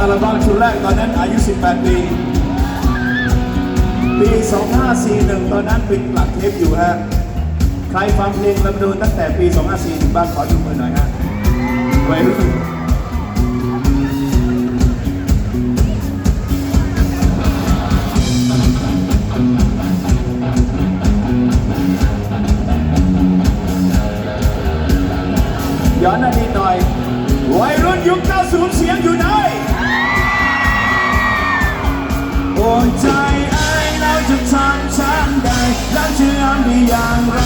อัลบั้มชุดแรกตอนนั้นอายุ 18 ปี ปี 2541 ตอนนั้นปิดหลักเทปอยู่ฮะ ใครฟังเพลงลำดูนตั้งแต่ปี 2541 บ้างขอชูมือหน่อยฮะไว้ young.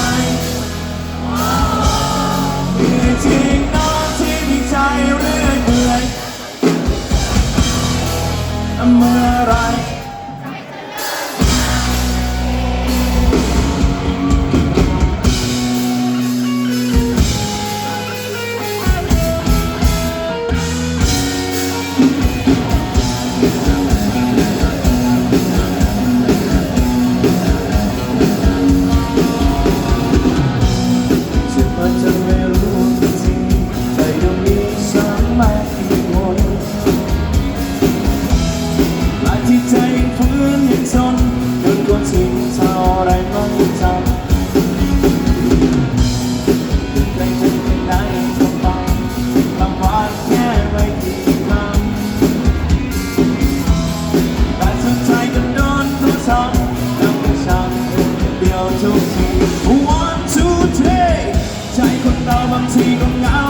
ยิ่งฝืนยิ่งสนจนกนสิงเศร้าไรมันยิ่งทำถึงไปถึงไหนก็ฟังคำว่าแค่ไวที่คำแต่สุดท้ายก็โดนตัวซ้ำแล้วก็ช้เดียวทุกที One two three ใจคนเราบางทีก็เหงา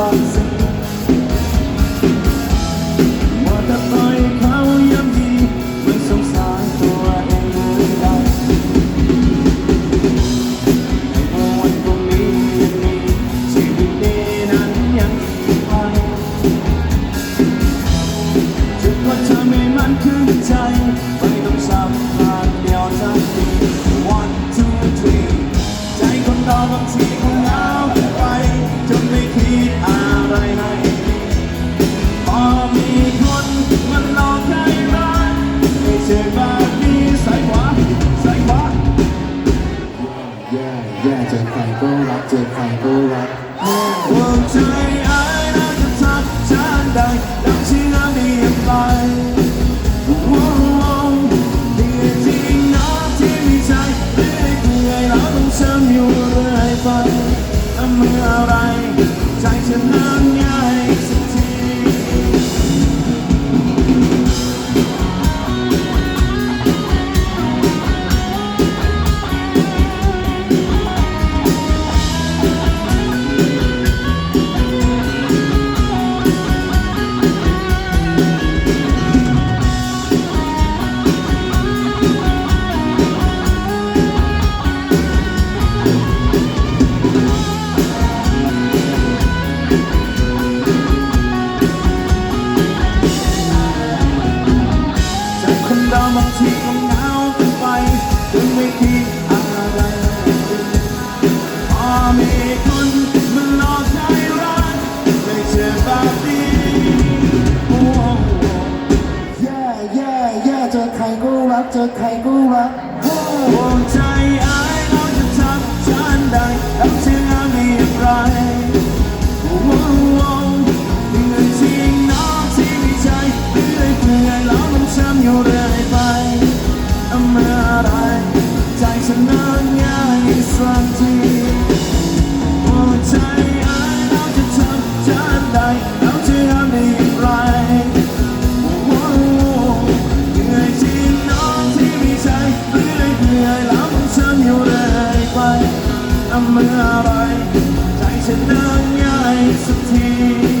Baba เจอใครก็รักหวังใจอายน่าจะทำฉันได้ดังที่เราได้ยินไปดีที่น้องที่มีใจไม่ได้คุยแล้วต้องซ้ำอยู่เรื่อยไปเมื่อไรใจฉันนั้น อใครก็รักหัวใจอายน้องจะทำฉันได้ เมื่อไรใจฉันเดินง่ายสักที